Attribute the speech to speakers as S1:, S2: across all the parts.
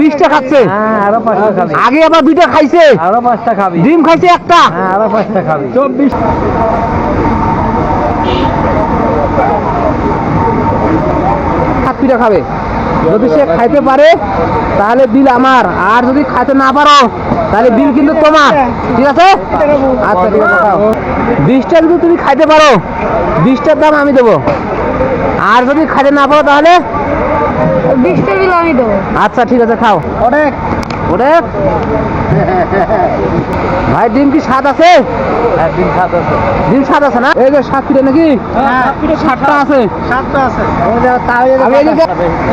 S1: বিশটা খাচ্ছে।
S2: হ্যাঁ খাবি।
S1: আগে আবার দুইটা খাইছে।
S2: আরও পাঁচটা খাবি।
S1: ডিম খাইছে একটা।
S2: হ্যাঁ আরও পাঁচটা খাবি।
S1: চব্বিশ। সাত পিঠা খাবে। যদি সে খাইতে পারে তাহলে বিল আমার। আর যদি খাইতে না পারো তাহলে বিল কিন্তু তোমার। ঠিক আছে? আচ্ছা ঠিক আছে বিশটা যদি তুমি খাইতে পারো বিশটার দাম আমি দেবো। আর যদি খাইতে না পারো তাহলে
S3: বিশটা বিল আমি দেবো।
S1: আচ্ছা ঠিক আছে খাও।
S2: অনেক
S1: ওরে। ভাই ডিম কি স্বাদ আছে?
S2: হ্যাঁ দিন সাত আছে।
S1: ডিম স্বাদ আছে না? এই যে সাত পিঠা নাকি?
S2: হ্যাঁ
S1: সাতটা আছে।
S2: সাতটা আছে।
S1: আমি এই যে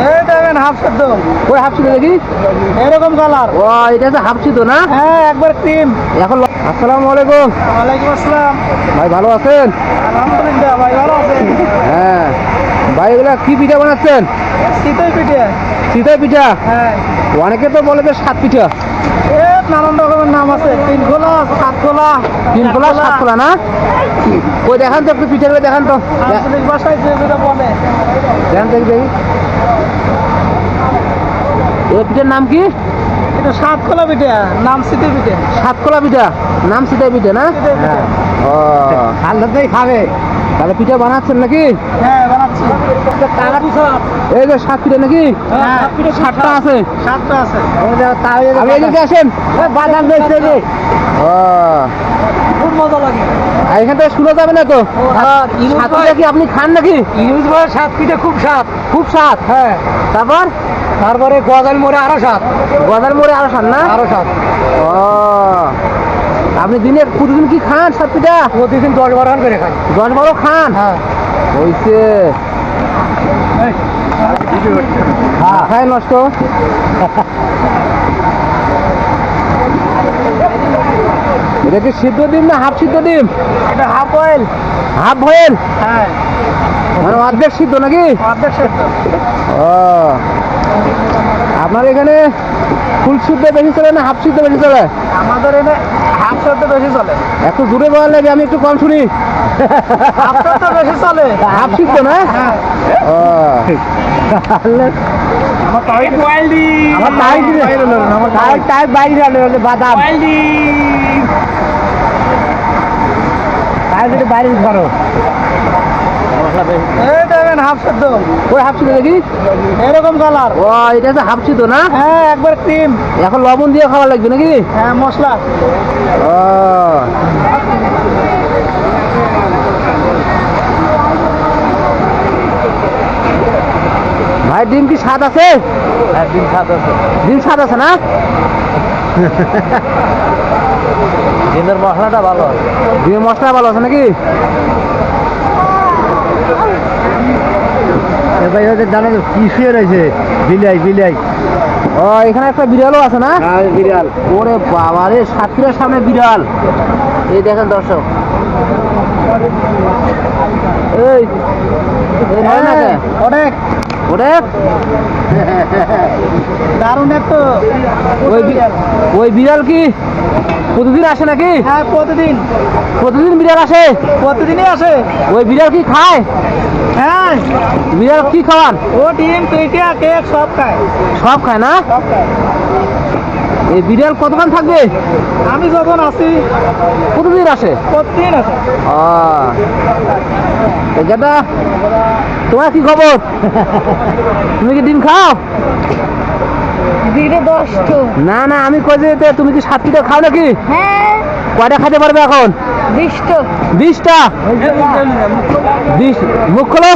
S2: এই দেখেন হাফ সেদ্ধ।
S1: ওই হাফ সিদ্ধ দেখি
S2: এরকম কালার
S1: ও এটা হচ্ছে হাফ সিদ্ধ না?
S2: হ্যাঁ একবার ক্রিম
S1: এখন আসসালামু আলাইকুম।
S2: ওয়ালাইকুম আসসালাম।
S1: ভাই ভালো আছেন?
S2: আলহামদুলিল্লাহ ভাই ভালো আছেন
S1: হ্যাঁ। ভাই এগুলা কি পিঠা বানাচ্ছেন?
S2: শীতই পিঠে।
S1: চিতই পিঠা?
S2: হ্যাঁ।
S1: অনেকে তো বলে যে সাত পিঠা।
S2: এ নানান রকমের নাম আছে। তিন খোলা সাত খোলা।
S1: তিন খোলা সাত খোলা না? ওই দেখান তো একটু পিঠাগুলো দেখান তো।
S2: আঞ্চলিক ভাষায় যে যেটা বলে।
S1: দেখান দেখি দেখি। এই পিঠার নাম কি?
S2: এটা সাত খোলা পিঠে নাম শীতই পিঠে।
S1: সাত খোলা পিঠা নাম সিতাই পিঠা না? ও।
S2: আল্লাহতেই খাবে।
S1: তাহলে পিঠা বানাচ্ছেন নাকি?
S2: হ্যাঁ
S1: এই যে সাত পিঠা নাকি?
S2: হ্যাঁ
S1: সাতটা। আছে।
S2: সাতটা আছে।
S1: আমি এদিকে আসেন।
S2: বাদাম বেচছে যে। খুব মজা লাগে।
S1: এখান থেকে শুনে যাবে না তো?
S2: হ্যাঁ,
S1: সাত কি আপনি খান নাকি?
S2: ইউজ ভাই সাত পিঠে খুব স্বাদ
S1: খুব স্বাদ
S2: হ্যাঁ।
S1: তারপর?
S2: তারপরে গজাল মোড়ে আরও স্বাদ
S1: গদার মোড়ে আরও সাত না?
S2: আরও স্বাদ
S1: ও। আপনি দিনে প্রতিদিন কি খান সাত পিঠা
S2: প্রতিদিন দশ বারো করে খাই।
S1: দশ বারো খান?
S2: হ্যাঁ।
S1: হইছে। খায় নষ্ট। এটা কি সিদ্ধ ডিম না হাফ সিদ্ধ ডিম?
S2: এটা হাফ বয়েল।
S1: Half boil?
S2: হ্যাঁ।
S1: মানে অর্ধেক সিদ্ধ নাকি?
S2: অর্ধেক সেদ্ধ।
S1: ও। আপনার এখানে ফুল সিদ্ধ বেশি চলে না হাফ সিদ্ধ বেশি চলে?
S2: আমাদের এনে হাফ সেদ্ধ বেশি চলে।
S1: একটু দূরে বলার লাগে আমি একটু কম শুনি।
S2: হাফ বেশি চলে।
S1: হাফ সিদ্ধ না?
S2: হ্যাঁ। আমার
S1: আমার
S2: আমার
S1: বাইরে হলে বাদাম। বাইরে ধরো।
S2: এই দেখেন হাফ সেদ্ধ।
S1: ওই হাফ সিদ্ধ দেখি?
S2: এরকম কালার
S1: ও এটা হচ্ছে হাফ সিদ্ধ না?
S2: হ্যাঁ একবার ক্রিম
S1: এখন লবণ দিয়ে খাওয়া লাগবে নাকি?
S2: হ্যাঁ মশলা।
S1: ও। ভাই ডিম কি স্বাদ আছে?
S2: হ্যাঁ দিন সাত আছে।
S1: ডিম স্বাদ আছে না?
S2: ডিমের মশলাটা ভালো।
S1: ডিমের মশলা ভালো আছে নাকি?
S2: ভাই ওদের জানো কি শুয়ে রয়েছে? বিলাই বিলাই।
S1: ও এখানে একটা বিড়ালও আছে না?
S2: হ্যাঁ বিড়াল।
S1: ওরে বাবা রে সাতক্ষীরার সামনে বিড়াল। এই দেখেন দর্শক। এই?
S2: অনেক। দারুণ
S1: বি- ওই বিড়াল কি? প্রতিদিন আসে নাকি?
S2: হ্যাঁ প্রতিদিন।
S1: প্রতিদিন বিড়াল আসে?
S2: প্রতিদিনই আসে।
S1: ওই বিড়াল কি খায়?
S2: হ্যাঁ।
S1: বিড়াল কি খাওয়ান?
S2: ও ডিম পিঠা কেক সব খায়।
S1: সব খায় না?
S2: সব খায়।
S1: এই বিড়াল কতক্ষণ থাকবে?
S2: আমি যখন আসি
S1: প্রতিদিন আসে?
S2: প্রতিদিন আসে।
S1: যেটা তোমার কি খবর? তুমি কি ডিম খাও? না না আমি কই যে তুমি কি সাত পিঠা খাও নাকি?
S3: হ্যাঁ।
S1: কয়টা খেতে পারবে এখন?
S3: বিশটো
S1: বিশটা? বিশ মুখ খোলো।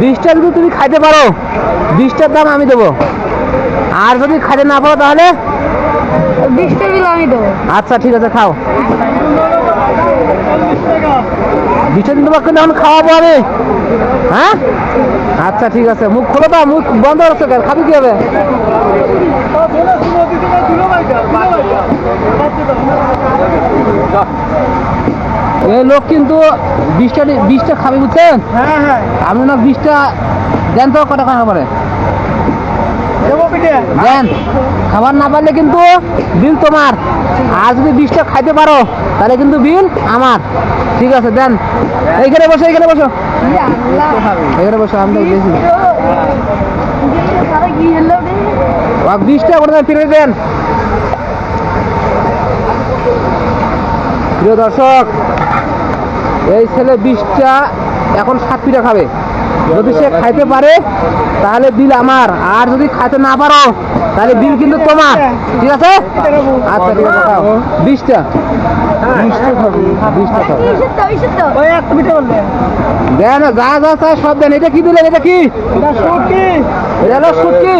S1: বিশটা যদি তুমি খাইতে পারো বিশটার দাম আমি দেবো। আর যদি খাইতে না পারো তাহলে?
S3: বিশটা বিল আমি দেবো।
S1: আচ্ছা ঠিক আছে খাও। দিন তোমাকে এখন খাওয়াবো আমি। হ্যাঁ? আচ্ছা ঠিক আছে। মুখ খোলো তো মুখ বন্ধ হচ্ছে কেন খাবি কি হবে? এই লোক কিন্তু বিশটা বিশটা খাবে বুঝছেন?
S2: হ্যাঁ হ্যাঁ।
S1: আপনি না বিশটা দেন তো কত খাওয়া পারে? দেন। খাবার না পারলে কিন্তু বিল তোমার। আর যদি বিশটা খাইতে পারো তাহলে কিন্তু বিল আমার। ঠিক আছে, দেন। এইখানে বসো এইখানে বসো। এখানে বসে, আমি দেখি
S3: সারা কি হলো রে
S1: আর বিশটা করে ফিরে দেন। প্রিয় দর্শক, এই ছেলে বিশটা এখন সাত পিঠা খাবে। যদি সে খাইতে পারে, তাহলে বিল আমার। আর যদি খাইতে না পারো, তাহলে বিল কিন্তু তোমার। ঠিক আছে? আচ্ছা ঠিক আছে বিশটা। দেন যা যা চাই সব দেন। এটা কি দিলেন? এটা কি?
S2: এটা সুটি
S1: এটা হলো শুটকি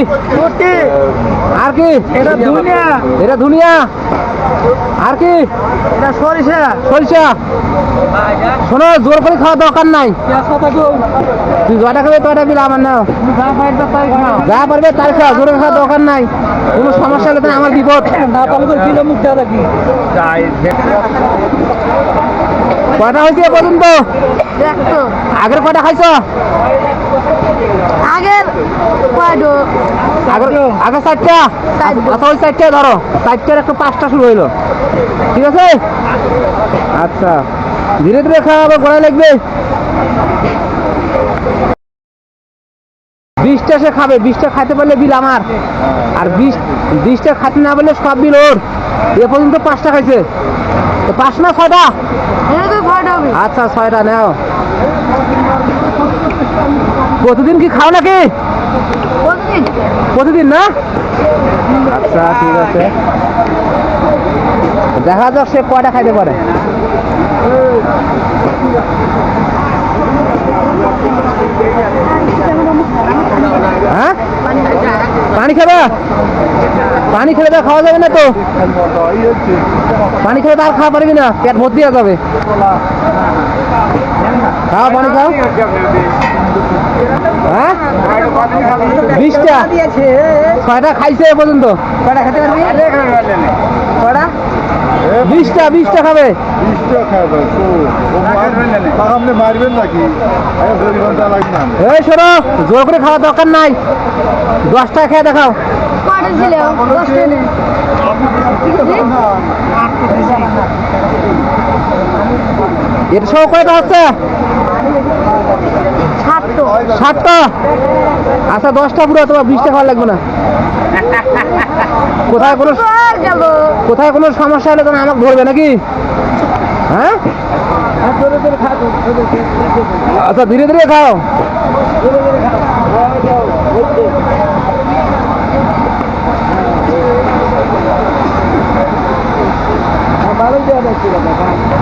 S1: আর কি?
S2: এটা দুনিয়া
S1: এটা ধুনিয়া? আর কি?
S2: এটা সরিষা।
S1: সরিষা। শোনো জোর করে খাওয়া দরকার নাই। তুই জয়টা খাবে তোটা বিল আমার না যা পারবে তাই খাওয়া জোরে খাওয়া দরকার নাই। কোনো সমস্যা হলে আমার বিপদ।
S2: না পারলে তো মুখ দেওয়া
S1: কয়টা হয়েছে পর্যন্ত? আগের কয়টা খাইছ?
S3: আগের
S1: আগে চারটা। আচ্ছা ওই চারটা ধরো। চারটার একটু পাঁচটা শুরু হইল। ঠিক আছে? আচ্ছা। ধীরে ধীরে খাওয়া আবার গোড়ায় লাগবে। বিশটা সে খাবে বিশটা খাইতে পারলে বিল আমার। আর বিশ বিশটা খাইতে না পারলে সব বিল ওর। এ পর্যন্ত পাঁচটা খাইছে। তো পাঁচ না ছয়টা? আচ্ছা ছয়টা নাও। প্রতিদিন কি খাও নাকি?
S3: প্রতিদিন।
S1: প্রতিদিন না? আচ্ছা ঠিক আছে। দেখা যাক সে কয়টা খাইতে পারে। হ্যাঁ? পানি খাবে পানি খেলে তো খাওয়া যাবে না তো? পানি খেলে তো আর খাওয়া পারবি না, পেট ভর্তি হয়ে যাবে। খাও পানি খাও। হ্যাঁ? বিশটা। ছয়টা খাইছে এ পর্যন্ত।
S2: কয়টা খেতে পারবি?
S1: বিশটা বিশটা খাবে।
S4: আপনি মারবেন নাকি? দুই ঘণ্টা লাগবে
S1: এই শোনো জোর করে খাওয়া দরকার নাই। দশটা খেয়ে দেখাও। এর সহ কয়টা হচ্ছে
S3: সাতটো।
S1: সাতটা? আচ্ছা দশটা পুরো তোমার বিশটা খাওয়া লাগবে না। কোথায় কোনো কোথায় কোনো সমস্যা হলে তখন আমাকে ধরবে নাকি? হ্যাঁ? আচ্ছা ধীরে ধীরে খাও।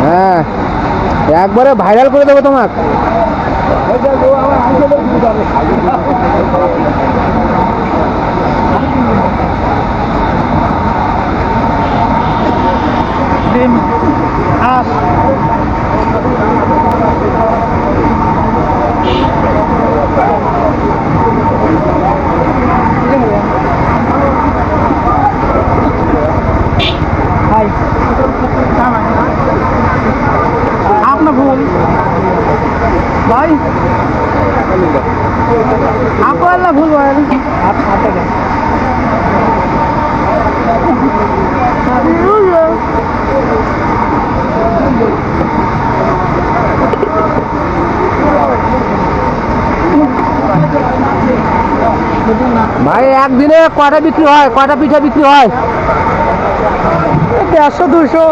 S1: হ্যাঁ একবারে ভাইরাল করে দেবো তোমাকে
S2: ডিম হাঁস ভাই আপনার ভুল ভাই আপনার ভুল ভাই
S1: ভাই একদিনে কয়টা বিক্রি হয়? কয়টা পিঠা বিক্রি হয়?
S2: দেড়শো দুশো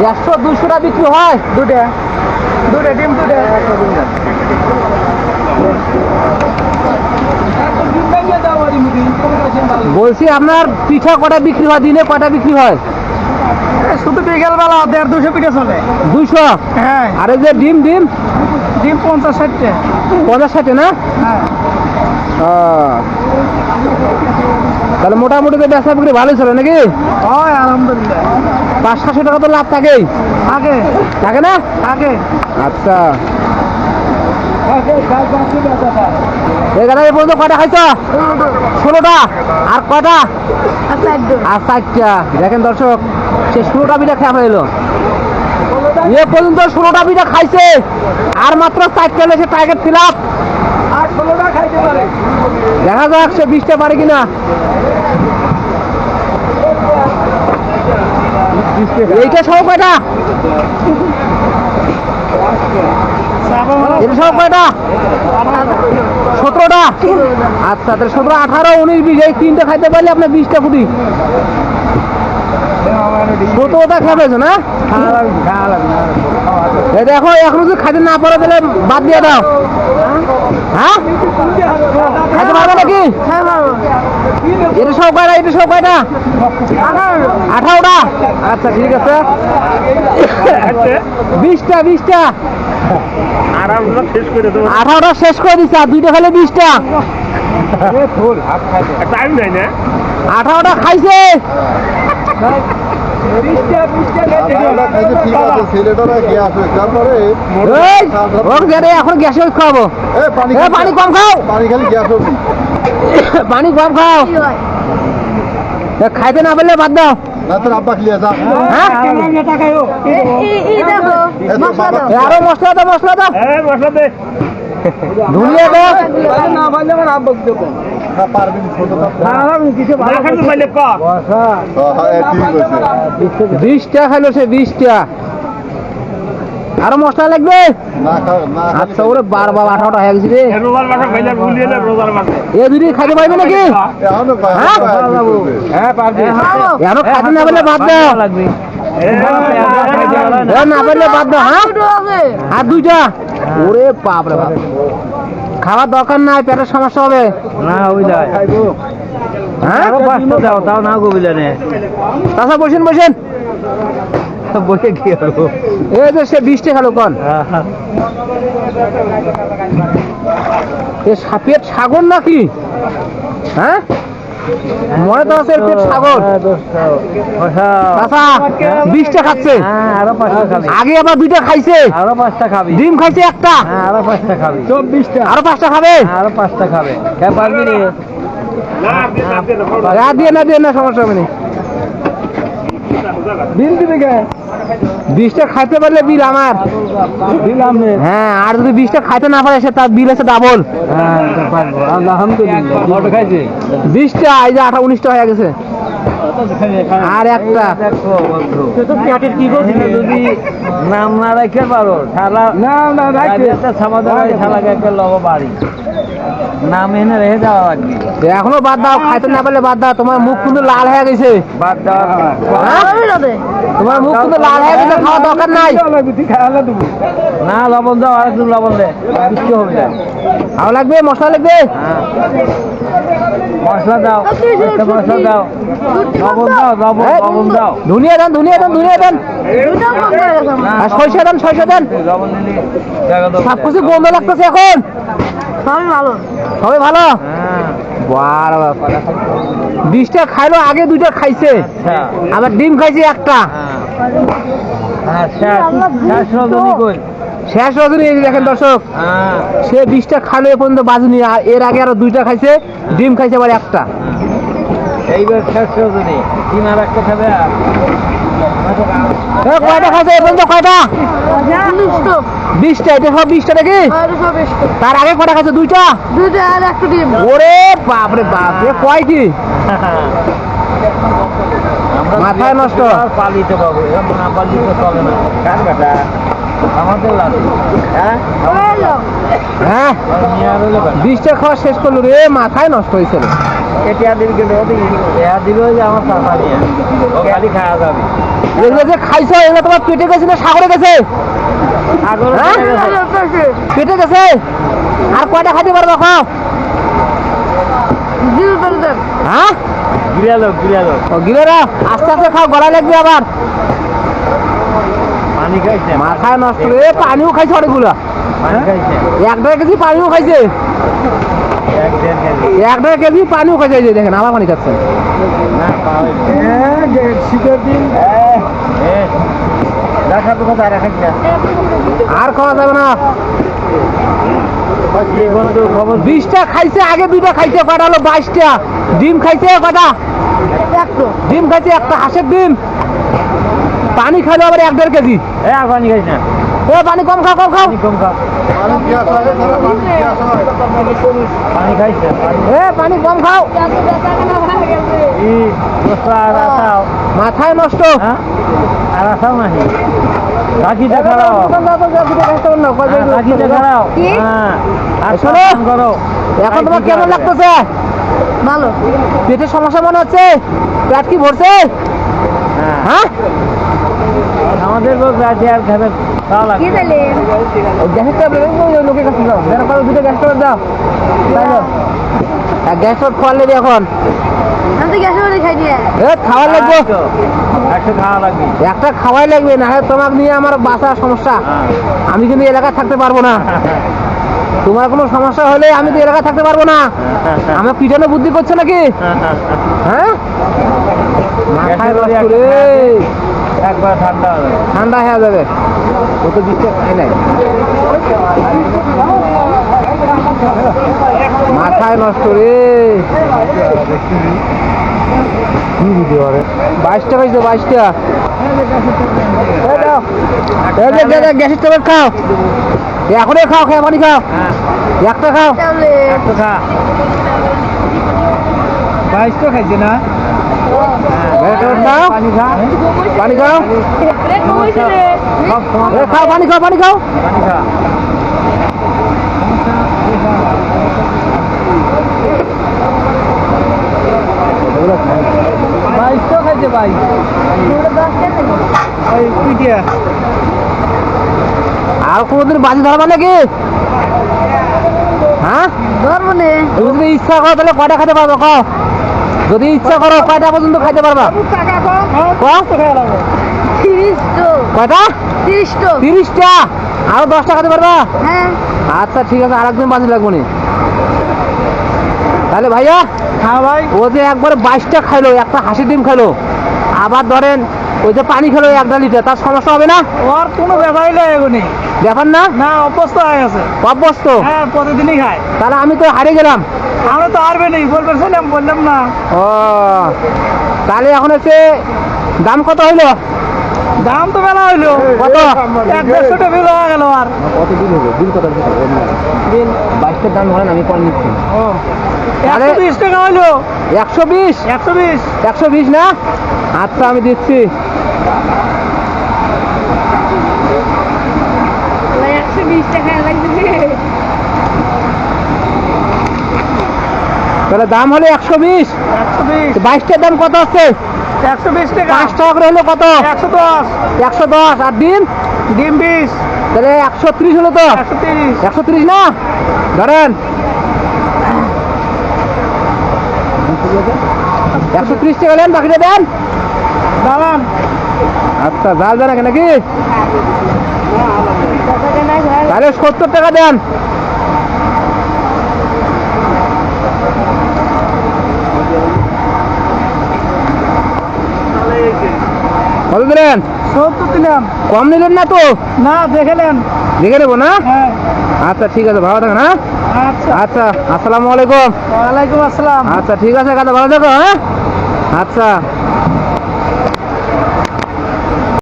S1: দেড়শো দুশোটা বিক্রি হয়?
S2: দুটা দুটা ডিম দুটা
S1: বলছি আপনার পিঠা কটা বিক্রি হয়? দিনে কটা বিক্রি হয়?
S2: শুধু বিকেল বেলা দেড় দুশো পিঠে চলে।
S1: দুইশো?
S2: হ্যাঁ।
S1: আর এই যে ডিম ডিম?
S2: ডিম পঞ্চাশ ষাটটা।
S1: পঞ্চাশ ষাটে না?
S2: হ্যাঁ।
S1: তাহলে মোটামুটি তো ব্যবসা বিক্রি ভালোই চলে নাকি?
S2: হয় আলহামদুলিল্লাহ।
S1: পাঁচ সাতশো টাকা তো লাভ থাকেই
S2: আগে
S1: থাকে না?
S2: আগে
S1: আচ্ছা। এখানে এই পর্যন্ত কটা খাইছ? ষোলোটা। আর কটা
S3: আর চারটো।
S1: আর চারটা। দেখেন দর্শক সে ষোলোটা পিঠা খেয়ে ফেলো এ পর্যন্ত ষোলোটা পিঠা খাইছে। আর মাত্র চারটা হলে সে টার্গেট ফিল আপ
S2: আর ষোলোটা খাইতে পারে।
S1: যাক সে বিশটা পারে কিনা? এইটা সব কয়টা? আচ্ছা খাইতে আপনার বিশটা ফুটি। না? দেখো, এখন যদি খাইতে না পারো তাহলে বাদ দিয়ে দাও। হ্যাঁ? খাইতে পারবে নাকি
S3: হ্যাঁ পারব
S1: এটা সব কয়টা এটা সব কয়টা আঠারোটা। আচ্ছা ঠিক আছে। বিশটা বিশটা। আঠারোটা শেষ করে দিচ্ছে আর দুইটা খেলে বিশটা।
S4: টাইম নাই না
S1: আঠারোটা খাইছে। এখন গ্যাসে
S4: এ পানি
S1: কম খাও।
S4: পানি খালি গ্যাস হবে
S1: পানি কম খাও। খাইতে না পারলে বাদ দাও। হ্যাঁ?
S3: আরও মশলা দাও
S1: মশলা দাও। মশলা
S4: দে।
S1: ধুলিয়ে দাও
S4: না
S1: বিশটা খাইলো সে বিশটা আরও মশলা লাগবে আচ্ছা ওরে বার বাবা আঠারোটা হয়ে গেছে রে এ দুটি খাইতে পারবে নাকি হ্যাঁ? হ্যাঁ পারবে এখনও খাইতে না পারলে বাদ দাও না পারলে বাদ দাও হ্যাঁ আর দুইটা ওরে বাপ রে বাপ খাওয়ার দরকার নাই পেটের সমস্যা হবে।
S5: না ওই যায়
S1: হ্যাঁ?
S5: পাঁচটা দাও তাও না গবিলে নে
S1: তাছাড়া বসেন বসেন।
S5: বসে কি হলো
S1: এই যে সে বৃষ্টি খেলো কন। এ সাপের সাগর নাকি? হ্যাঁ? মনে তো আছে পেট সাগর চাচা বৃষ্টি খাচ্ছে?
S5: হ্যাঁ আরও পাঁচটা খাবি।
S1: আগে আবার দুইটা খাইছে?
S5: আরও পাঁচটা খাবি।
S1: ডিম খাইছে একটা?
S5: হ্যাঁ আরও পাঁচটা খাবি। চব্বিশটা।
S1: আরও পাঁচটা খাবে?
S5: আরও পাঁচটা খাবে। কে? পারবি
S1: না দিয়ে না দিয়ে না সমস্যা হবে না।
S5: বিল দিবে কে
S1: বীজটা খাইতে পারলে বিল আমার। হ্যাঁ আর যদি বীজটা খাইতে না পারে সে তার বিল আছে ডাবল
S5: হ্যাঁ আলহামদুলিল্লাহ। কত খাইছে?
S1: বীজটা এই যে আঠা উনিশটা হয়ে গেছে। আর একটা।
S5: করছিস যদি নাম না রাখতে পারো শালা। না না রাখতে একটা সমাধান একটা লব বাড়ি নাম এনে রেখে দেওয়া লাগবে।
S1: এখনও বাদ দাও খাইতে না পারলে বাদ দাও তোমার মুখ কিন্তু লাল হয়ে গেছে।
S5: বাদ
S1: হ্যাঁ? তোমার মুখ কিন্তু লাল হয়ে গেছে খাওয়া দরকার নাই।
S5: না লবণ দাও আর একটু লবণ দে কিচ্ছু হবে না।
S1: ভালো লাগবে মশলা লাগবে?
S5: হ্যাঁ। মশলা দাও মশলা দাও। লবণ দাও। লবণ
S1: এই,
S5: লবণ দাও।
S1: ধুনিয়া দেন ধুনিয়া দেন ধুনিয়া দেন।
S3: দুটো কম করে গেছে আমার।
S1: আর সরষে দেন সরষে দেন।
S5: লবণ দিলি জায়গা দাও
S1: সব কিছু গন্ধ লাগতেছে এখন।
S3: সবই ভালো।
S1: সবাই ভালো?
S5: হ্যাঁ
S1: বাবা। বীজটা খাইলো আগে দুইটা খাইছে।
S5: আচ্ছা।
S1: আবার ডিম খাইছে একটা।
S5: হ্যাঁ। শেষ। শেষ রজনী
S1: দেখেন দর্শক
S5: হ্যাঁ।
S1: সে বীজটা খাইলো এ পর্যন্ত বাজুনি আর এর আগে আরও দুইটা খাইছে ডিম খাইছে আবার একটা।
S5: এইবার শেষ রজনী। তিন আর একটা খাবে
S1: কয়টা খাইছে এ পর্যন্ত কয়টা? বিশটা এটা সব বিশটা নাকি?
S3: এসটো
S1: তার আগে খাইছে দুইটা?
S3: দুইটা আর একটা ডিম।
S1: ওরে বাপরে বাপ এ কয় কি? মাথায় নষ্ট।
S5: আর পালিতে পাবো না পালিতে চলে না। কার বেটা? আমাদের লাগে হ্যাঁ?
S1: হ্যাঁ? খাওয়া শেষ করল রে মাথায় নষ্ট হয়েছিল
S5: যে আমার চাপা নিয়ে। ও খালি খাওয়া যাবে।
S1: এগুলো যে খাইছো এগুলো তোমার পেটে গেছে না সাগরে গেছে? হ্যাঁ? পেটে গেছে আর কয়টা খাইতে পারব খাও? হ্যাঁ?
S5: গিরালো গিরালো
S1: ও গিলেরা আস্তে আস্তে খাও গলা লাগবে আবার।
S5: পানি খাইছে।
S1: মাথায় নষ্ট রে পানিও খাইছে অনেকগুলো। এক দেড় কেজি পানিও খাইছে।
S5: এক দেড় কেজি।
S1: পানিও খাইছে দেখেন আবার পানি খাচ্ছে।
S5: না দিন।
S1: আর খাওয়া যাবে না। বিশটা খাইছে আগে দুইটা খাইছে কটা হলো বাইশটা। ডিম খাইছে কটা ডিম খাইছে একটা হাঁসের ডিম। পানি খাইলো আবার এক দেড় কেজি।
S5: এ পানি খাইছ না।
S1: এ পানি কম খাও কম খাও।
S5: পানি কম খাও।
S4: পানি গ্যাস হয় তারা পানি গ্যাস হয়
S5: পানি খাইছে।
S1: এ পানি কম খাও। মাথায় নষ্ট।
S5: হ্যাঁ? আর আসাও নাহি। রাখিটা হ্যাঁ, রাখিটা? হ্যাঁ আর
S1: শোনো।
S5: কাম করো।
S1: এখন তোমার কেমন লাগতেছে?
S3: ভালো।
S1: পেটের সমস্যা মনে হচ্ছে? পেট কি ভরছে?
S5: হ্যাঁ। আমাদের লোক রাতে আর খাবে
S3: কি
S5: লাগবে
S1: গ্যাসের ট্যাবলেট লোকের কাছে যাও। যেন কারও দুটো গ্যাস ট্যাবলেট দাও। তাই না? গ্যাস ট্যাবলেট খাওয়ার এখন একটা খাওয়াই লাগবে না হলে তোমাকে নিয়ে আমার বাসার সমস্যা।
S5: হ্যাঁ।
S1: আমি কিন্তু এলাকায় থাকতে পারব না। তোমার কোনো সমস্যা হলে আমি তো এলাকায় থাকতে পারব না। আমার পিছনে বুদ্ধি করছে নাকি? হ্যাঁ?
S5: ঠান্ডা
S1: হয়ে যাবে। ও তো বিশ্বাস খাই নাই মাথায় নষ্ট রে। বাইশ দিতে বাইশ দে, গ্যাসের ট্যাবলেট খাও। এখনই খাও খেয়ে পানি খাও।
S5: হ্যাঁ
S1: একটা খাও।
S3: তাহলে
S5: খা
S2: বাইশ তো খাইছে না?
S1: খাও
S5: পানি খা।
S1: পানি খাও। খাও পানি খাও পানি খাও।
S2: খাইছে ওই পিটিয়া।
S1: আর কোনোদিন বাজি ধরবা নাকি? হ্যাঁ?
S3: ধরবো নে।
S1: তুমি ইচ্ছা করো তাহলে কয়টা খেতে পারব কও? যদি ইচ্ছা করো কয়টা পর্যন্ত খাইতে পারবা? কয়টা? তিরিশটা। আরও দশটা খেতে পারবা?
S3: হ্যাঁ।
S1: আচ্ছা ঠিক আছে আরেকদিন বাজি লাগবো নি। তাহলে ভাইয়া
S2: হ্যাঁ ভাই।
S1: ও যে একবার বাইশটা খাইলো একটা হাসি ডিম খাইলো আবার ধরেন ওই যে পানি খেলো একটা লিটার তার সমস্যা হবে না?
S2: ওর কোনো ব্যাপারই নাই এগুনি।
S1: ব্যাপার না?
S2: না অভ্যস্ত হয়ে গেছে।
S1: অভ্যস্ত?
S2: হ্যাঁ প্রতিদিনই খায়।
S1: তাহলে আমি তো হারিয়ে গেলাম।
S2: আমরা তো আরবে নেই বলতেছিলাম বললাম না।
S1: ও তাহলে এখন হচ্ছে দাম কত হইল?
S2: দাম তো মেলা হইল।
S1: কত?
S2: এক দেড়শো টেবিল হয়ে গেল আর।
S1: কত বিল হবে বিল কত বিল? বাইশটার দাম ধরেন আমি কল নিচ্ছি। আরে-
S2: একশো বিশ টাকা হইল।
S1: একশো বিশ?
S2: একশো বিশ।
S1: একশো বিশ না? আচ্ছা আমি দিচ্ছি।
S3: একশো বিশ টাকা লাগবে।
S1: তাহলে দাম হলো একশো বিশ।
S2: একশো বিশ।
S1: বাইশটার দাম কত হচ্ছে
S2: একশো বিশ টাকা।
S1: পাঁচ টাকা করে হলো কত?
S2: একশো দশ।
S1: একশো দশ। আর
S2: ডিম? বিশ।
S1: তাহলে একশো ত্রিশ হলো তো?
S2: একশো তিরিশ।
S1: একশো ত্রিশ না? ধরেন। একশো ত্রিশ টাকা বাকিটা দেন।
S2: দাঁড়ান।
S1: আচ্ছা জাল দেন নাকি নাকি? তাহলে সত্তর টাকা দেন। কত দিলেন?
S2: সত্তর দিলাম।
S1: কম নিলেন না তো?
S2: না দেখে নেন।
S1: দেখে নেব না?
S2: হ্যাঁ।
S1: আচ্ছা ঠিক আছে ভালো থাকেন হ্যাঁ?
S2: আচ্ছা।
S1: আচ্ছা আসসালামু আলাইকুম।
S2: ওয়ালাইকুম আসসালাম।
S1: আচ্ছা ঠিক আছে কাদা ভালো থাকো হ্যাঁ? আচ্ছা।